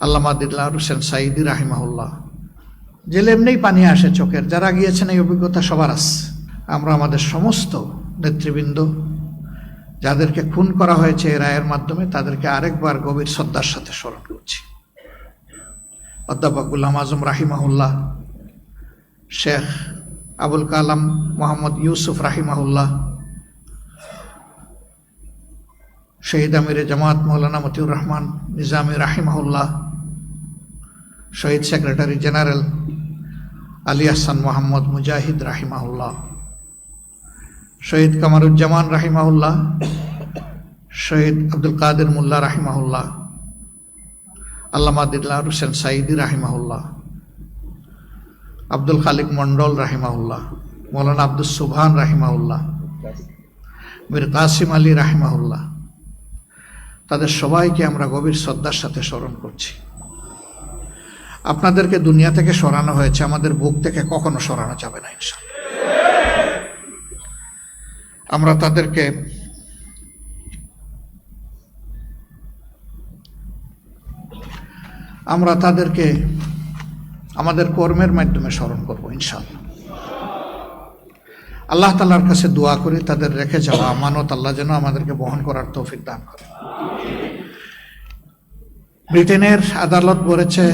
আল্লামা দিল্লা হোসেন সাইদি রাহিমাহুল্লাহ। জেলে এমনিই পানি আসে চোখের। যারা গিয়েছেন এই অভিজ্ঞতা সবার আছে। আমরা আমাদের সমস্ত নেতৃবৃন্দ, যাদেরকে খুন করা হয়েছে এই রায়ের মাধ্যমে, তাদেরকে আরেকবার গভীর শ্রদ্ধার সাথে স্মরণ করছি। অধ্যাপক গুলাম আজম রাহিমাহুল্লাহ, শেখ আবুল কালাম মোহাম্মদ ইউসুফ রাহিমাহুল্লাহ, শহীদ আমিরে জামাত মৌলানা মতিউর রহমান নিজামি রাহিমাহুল্লাহ শহীদ সেক্রেটারি জেনারেল আলী আহসান মোহাম্মদ মুজাহিদ রাহিমাহুল্লাহ, শহীদ কামারুজ্জামান রাহিমাহুল্লাহ, শহীদ আব্দুল কাদের মোল্লা রাহিমাহুল্লাহ, আল্লামা দিল্লা হোসেন সাইদি রাহিমাহুল্লাহ, আব্দুল খালিক মন্ডল রাহিমাহুল্লাহ, মৌলানা আব্দুল সুবহান রাহিমাহুল্লাহ, মীর কাসিম আলী রাহিমাহুল্লাহ। তাদের সবাইকে আমরা গভীর শ্রদ্ধার সাথে স্মরণ করছি। আপনাদেরকে দুনিয়া থেকে সরানো হয়েছে, আমাদের বুক থেকে কখনো সরানো যাবে না ইনশাল্লাহ আমরা তাদেরকে আমরা তাদেরকে আমাদের কর্মের মাধ্যমে স্মরণ করব ইনশাল্লাহ আল্লাহ তালার কাছে দোয়া করি, তাদের রেখে যাওয়া আমানত আল্লাহ যেন আমাদেরকে বহন করার তৌফিক দান করে। ব্রিটেনের আদালত বলেছে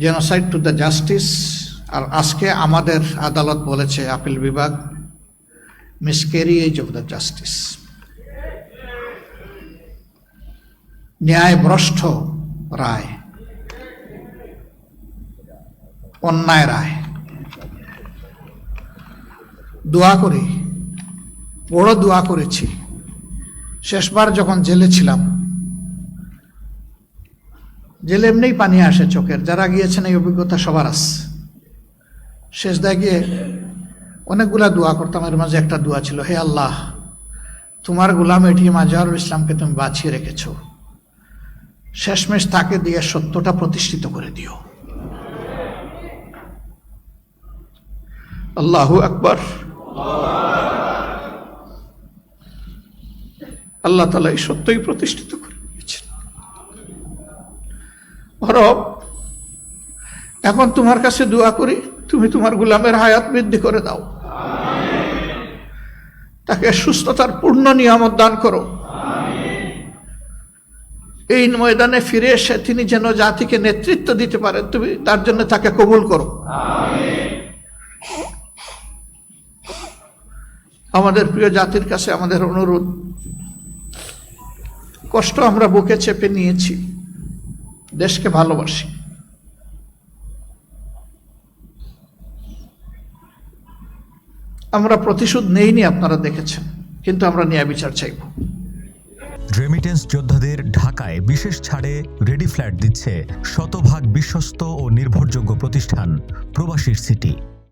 জেনোসাইড টু দ্য জাস্টিস আর আজকে আমাদের আদালত বলেছে, আপিল বিভাগ মিসক্যারিয়েজ অফ দ্য জাস্টিস ন্যায় ভ্রষ্ট রায়। অন্যায় রায়। দোয়া করি, বড় দোয়া করেছি। শেষবার যখন জেলে ছিলাম জেলে এমনিই পানি আসে চোখের। যারা গিয়েছেন এই অভিজ্ঞতা সবার আছে। শেষ দাগে অনেকগুলা দোয়া করতাম, এর মাঝে একটা দোয়া ছিল, হে আল্লাহ, তোমার গুলাম এটি মাজারুল ইসলামকে তুমি বাঁচিয়ে রেখেছ। শেষমেশ তাকে দিয়ে সত্যটা প্রতিষ্ঠিত করে দিও। আল্লাহু আকবর। আল্লাহ তালা এই সত্যই প্রতিষ্ঠিত করে রব, এখন তোমার কাছে দোয়া করি, তুমি তোমার গুলামের হায়াত বৃদ্ধি করে দাও। তাকে সুস্থতার পূর্ণ নিয়ামত দান করো। এই ময়দানে ফিরে এসে তিনি যেন জাতিকে নেতৃত্ব দিতে পারেন, তুমি তার জন্য তাকে কবুল করো। আমাদের প্রিয় জাতির কাছে আমাদের অনুরোধ, কষ্ট আমরা বুকে চেপে নিয়েছি। দেশকে ভালোবাসি। আমরা প্রতিশোধ নেইনি, আপনারা দেখেছেন, কিন্তু আমরা ন্যায় বিচার চাইব। রেমিটেন্স যোদ্ধাদের ঢাকায় বিশেষ ছাড়ে রেডি ফ্ল্যাট দিচ্ছে শতভাগ বিশ্বস্ত ও নির্ভরযোগ্য প্রতিষ্ঠান, প্রবাসীর সিটি